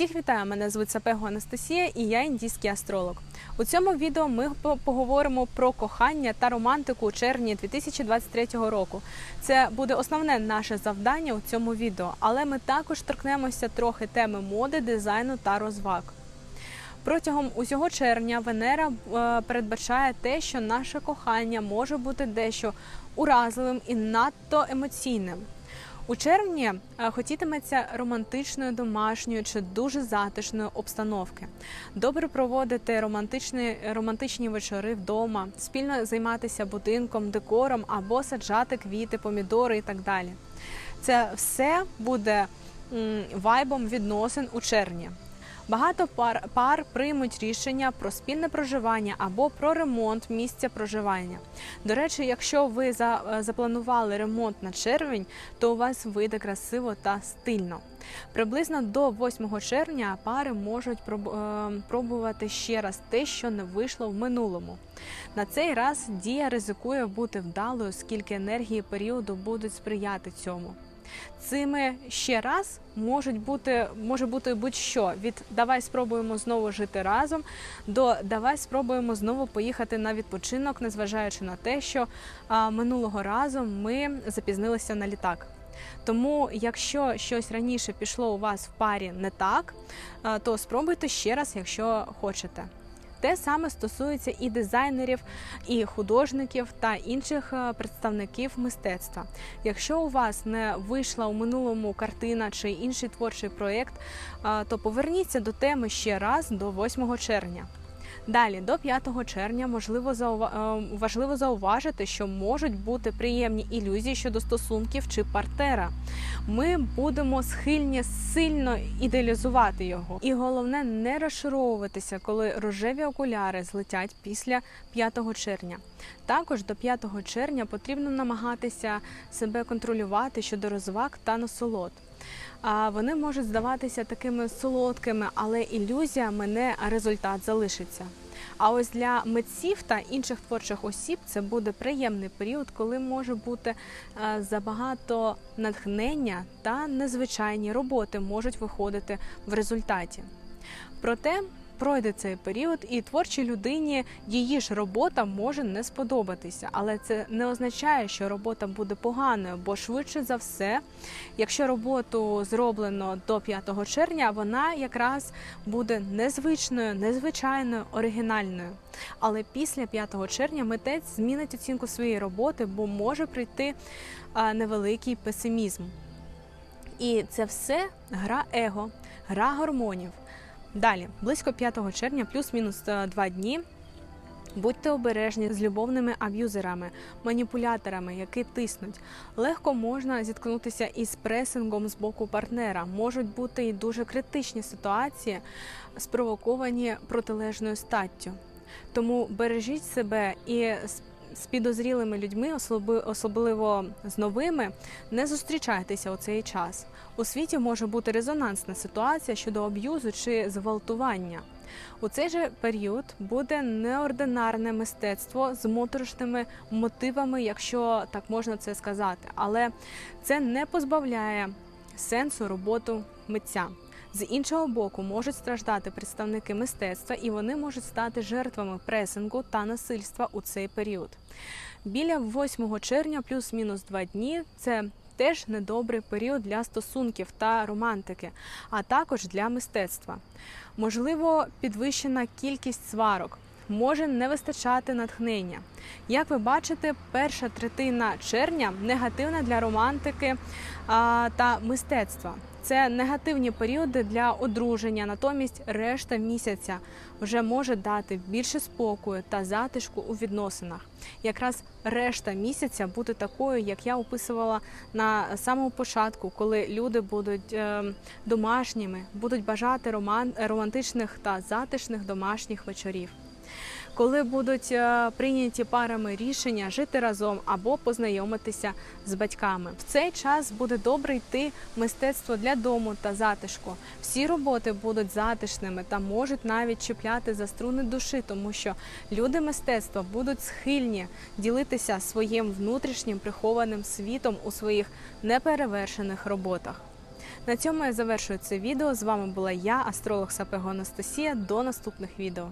Всіх вітаю! Мене звуть Сапего Анастасія і я індійський астролог. У цьому відео ми поговоримо про кохання та романтику у червні 2023 року. Це буде основне наше завдання у цьому відео, але ми також торкнемося трохи теми моди, дизайну та розваг. Протягом усього червня Венера е, передбачає те, що наше кохання може бути дещо уразливим і надто емоційним. У червні е, хотітиметься романтичної домашньої чи дуже затишної обстановки. Добре проводити романтичні, романтичні вечори вдома, спільно займатися будинком, декором або саджати квіти, помідори і так далі. Це все буде вайбом відносин у червні. Багато пар, пар приймуть рішення про спільне проживання або про ремонт місця проживання. До речі, якщо ви за, е, запланували ремонт на червень, то у вас вийде красиво та стильно. Приблизно до 8 червня пари можуть е, пробувати ще раз те, що не вийшло в минулому. На цей раз дія ризикує бути вдалою, оскільки енергії періоду будуть сприяти цьому. Цими ще раз можуть бути може бути будь-що від давай спробуємо знову жити разом до давай спробуємо знову поїхати на відпочинок, незважаючи на те, що а, минулого разу ми запізнилися на літак. Тому, якщо щось раніше пішло у вас в парі не так, а, то спробуйте ще раз, якщо хочете. Те саме стосується і дизайнерів, і художників та інших е, представників мистецтва. Якщо у вас не вийшла у минулому картина чи інший творчий проєкт, е, то поверніться до теми ще раз до 8 червня. Далі, до 5 червня, можливо, заува... е, важливо зауважити, що можуть бути приємні ілюзії щодо стосунків чи партнера. Ми будемо схильні сильно ідеалізувати його. І головне не розшаровуватися, коли рожеві окуляри злетять після 5 червня. Також до 5 червня потрібно намагатися себе контролювати щодо розваг та насолод. Вони можуть здаватися такими солодкими, але ілюзія мене, результат залишиться. А ось для митців та інших творчих осіб це буде приємний період, коли може бути е, забагато натхнення та незвичайні роботи можуть виходити в результаті. Проте пройде цей період, і творчій людині її ж робота може не сподобатися, але це не означає, що робота буде поганою, бо швидше за все, якщо роботу зроблено до 5 червня, вона якраз буде незвичною, незвичайною, оригінальною. Але після 5 червня митець змінить оцінку своєї роботи, бо може прийти невеликий песимізм. І це все гра его, гра гормонів. Далі, близько 5 червня, плюс-мінус е, два дні. Будьте обережні з любовними аб'юзерами, маніпуляторами, які тиснуть. Легко можна зіткнутися із пресингом з боку партнера. Можуть бути і дуже критичні ситуації, спровоковані протилежною статтю. Тому бережіть себе і з- підозрілими людьми, особливо з новими, не зустрічайтеся у цей час. У світі може бути резонансна ситуація щодо аб'юзу чи зґвалтування. У цей же період буде неординарне мистецтво з моторошними мотивами, якщо так можна це сказати, але це не позбавляє сенсу роботу митця. З іншого боку, можуть страждати представники мистецтва, і вони можуть стати жертвами пресингу та насильства у цей період. Біля 8 червня, плюс-мінус два дні, це теж недобрий період для стосунків та романтики, а також для мистецтва. Можливо, підвищена кількість сварок. Може не вистачати натхнення. Як ви бачите, перша третина червня негативна для романтики та мистецтва. Це негативні періоди для одруження, натомість решта місяця вже може дати більше спокою та затишку у відносинах. Якраз решта місяця буде такою, як я описувала на самому початку, коли люди будуть е, домашніми, будуть бажати роман, романтичних та затишних домашніх вечорів. Коли будуть е, прийняті парами рішення жити разом або познайомитися з батьками, в цей час буде добре йти мистецтво для дому та затишку. Всі роботи будуть затишними та можуть навіть чіпляти за струни душі, тому що люди мистецтва будуть схильні ділитися своїм внутрішнім прихованим світом у своїх неперевершених роботах. На цьому я завершую це відео. З вами була я, астролог Сапего Анастасія. До наступних відео.